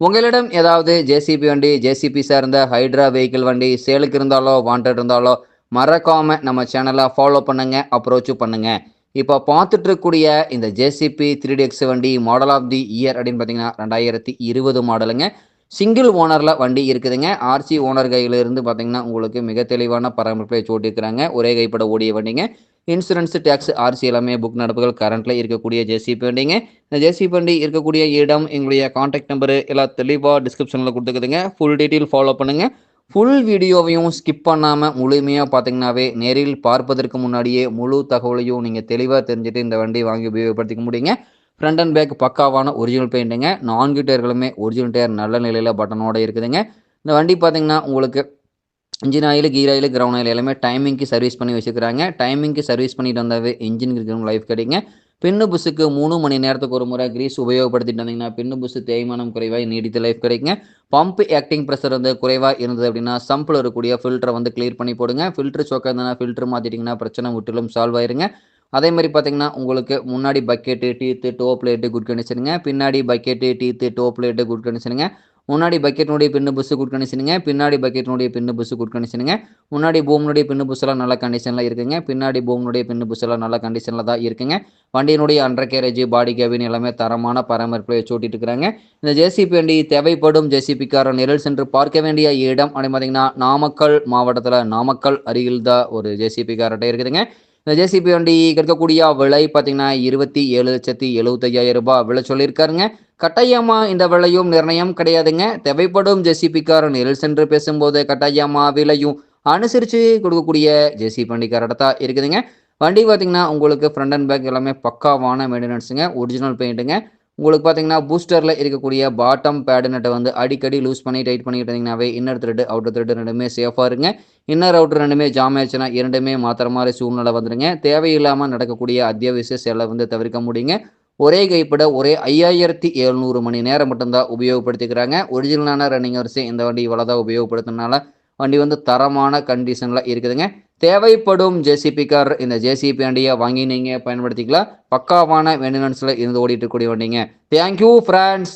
உங்களிடம் ஏதாவது ஜேசிபி வண்டி ஜேசிபி சார்ந்த ஹைட்ரா வெஹிக்கிள் வண்டி சேலுக்கு இருந்தாலோ வாண்டட் இருந்தாலோ மறக்காம நம்ம சேனலை ஃபாலோ பண்ணுங்க அப்ரோச்சும் பண்ணுங்க. இப்போ பார்த்துட்டு இருக்கக்கூடிய இந்த ஜேசிபி த்ரீ எக்ஸ் வண்டி மாடல் ஆஃப் தி இயர் அப்படின்னு பார்த்தீங்கன்னா ரெண்டாயிரத்தி இருபது மாடலுங்க சிங்கிள் ஓனரில் வண்டி இருக்குதுங்க. ஆர்சி ஓனர் கையில இருந்து பார்த்தீங்கன்னா உங்களுக்கு மிக தெளிவான பராமரிப்பை சோட்டிருக்கிறாங்க. ஒரே கைப்பட ஓடிய வண்டிங்க. இன்சூரன்ஸ் டேக்ஸ் ஆர்சி எல்லாமே புக் நடப்புகள் கரண்ட்டில் இருக்கக்கூடிய ஜேசிபி வண்டிங்க. இந்த ஜேசிபி வண்டி இருக்கக்கூடிய இடம் எங்களுடைய காண்டாக்ட் நம்பரு எல்லாம் தெளிவாக டிஸ்கிரிப்ஷனில் கொடுத்துக்குதுங்க. ஃபுல் டீட்டெயில் ஃபாலோ பண்ணுங்கள் ஃபுல் வீடியோவையும் ஸ்கிப் பண்ணாமல் முழுமையாக பார்த்தீங்கன்னாவே நேரில் பார்ப்பதற்கு முன்னாடியே முழு தகவலையும் நீங்கள் தெளிவாக தெரிஞ்சுட்டு இந்த வண்டி வாங்கி உபயோகப்படுத்திக்க முடியுங்க. ஃப்ரண்ட் அண்ட் பேக் பக்காவான ஒரிஜினல் பெயிண்ட்டுங்க நான்கு டயர்களுமே ஒரிஜினல் டயர் நல்ல நிலையில் பட்டனோட இருக்குதுங்க. இந்த வண்டி பார்த்தீங்கன்னா உங்களுக்கு engine oil gear oil ground oil எல்லாமே டைமிங்க்கு சர்வீஸ் பண்ணி வச்சுக்கிறாங்க டைமிங்க்கு சர்வீஸ் பண்ணிட்டு வந்தாவே இன்ஜின் இருக்கிறவங்க லைஃப் கிடைக்குங்க. பின்னு புஸ்ஸுக்கு மூணு மணி நேரத்துக்கு ஒரு முறை கிரீஸ் உபயோகப்படுத்திட்டு வந்தீங்கன்னா பின்னு புஸ்ஸு தேய்மானம் குறைவாக நீடித்த லைஃப் கிடைக்குங்க. பம்ப் ஆக்டிங் ப்ரெஷர் வந்து குறைவாக இருந்தது அப்படின்னா சம்பில் இருக்கக்கூடிய ஃபில்டரை வந்து கிளியர் பண்ணி போடுங்க. ஃபில்டர் சோக்காக இருந்தால் ஃபில்டர் மாற்றிட்டிங்கன்னா பிரச்சனை முற்றிலும் சால்வ் ஆயிருங்க. அதே மாதிரி பார்த்தீங்கன்னா உங்களுக்கு முன்னாடி bucket teeth toe plate good கண்டிஷனுங்க பின்னாடி bucket teeth toe plate good கண்டிஷனுங்க முன்னாடி பக்கெட்னுடைய பின்னு புஸ்ஸு குட் கண்டிஷனுங்க பின்னாடி பக்கெட்னுடைய பின்னு புஸ்ஸு குட் கண்டிஷனுங்க முன்னாடி பூம்னுடைய பின்னு புஸ்ஸெல்லாம் நல்ல கண்டிஷனில் இருக்குங்க. பின்னாடி பூம்னுடைய பின்னு புஸ்ஸெல்லாம் நல்ல கண்டிஷனில் தான் இருக்குங்க. வண்டியினுடைய அண்டர் கேரேஜ் பாடி கேபின் எல்லாமே தரமான பராமரிப்பை வச்சுட்டிட்டு இருக்கிறாங்க. இந்த ஜேசிபி வண்டி தேவைப்படும் ஜேசிபிக்காரன் நிரல் சென்று பார்க்க வேண்டிய இடம் அப்படின்னு பார்த்தீங்கன்னா நாமக்கல் மாவட்டத்தில் நாமக்கல் அருகில் தான் ஒரு ஜேசிபி கார்ட்டே இருக்குதுங்க. இந்த ஜேசிபி வண்டி கிடைக்கக்கூடிய விலை பார்த்தீங்கன்னா இருபத்தி ஏழு லட்சத்தி எழுபத்தையாயிரம் ரூபாய் விலை சொல்லியிருக்காருங்க. கட்டாயமா இந்த விலையும் நிர்ணயம் கிடையாதுங்க. தேவைப்படும் ஜேசிபிக்காரன் நேரில் சென்று பேசும்போது கட்டாயமா விலையும் அனுசரித்து கொடுக்கக்கூடிய ஜேசிபி வண்டி தான் இருக்குதுங்க. வண்டி பார்த்தீங்கன்னா உங்களுக்கு ஃப்ரண்ட் அண்ட் பேக் எல்லாமே பக்காவான மெயின்டெனன்ஸுங்க ஒரிஜினல் பெயிண்ட்டுங்க உங்களுக்கு பார்த்தீங்கன்னா பூஸ்டரில் இருக்கக்கூடிய பாட்டம் பேடு நட்டை வந்து அடிக்கடி லூஸ் பண்ணி டைட் பண்ணிட்டு இருந்தீங்கன்னாவே இன்னர் த்ரெட்டு அவுட்டர் த்ரெட்டு ரெண்டுமே சேஃபாக இருங்க. இன்னர் அவுட்டர் ரெண்டுமே ஜாம் ஆச்சுன்னா இரண்டுமே மாத்திர மாதிரி சூழ்நிலை வந்துடுங்க தேவையில்லாமல் நடக்கக்கூடிய அத்தியாவசிய செலவு வந்து தவிர்க்க முடியுங்க. ஒரே கைப்பட ஒரே ஐயாயிரத்தி எழுநூறு மணி நேரம் மட்டும்தான் உபயோகப்படுத்திக்கிறாங்க. ஒரிஜினலான ரன்னிங் வரிசை இந்த வண்டி இவ்வளோ தான் உபயோகப்படுத்தினால வண்டி வந்து தரமான கண்டிஷனில் இருக்குதுங்க. தேவைப்படும் ஜேசிபி கார் இந்த ஜேசிபி வண்டியை வாங்கி நீங்கள் பயன்படுத்திக்கலாம் பக்காவான மெயின்டெனன்ஸில் இருந்து ஓடிட்டு இருக்கக்கூடிய வண்டிங்க தேங்க்யூ ஃப்ரெண்ட்ஸ்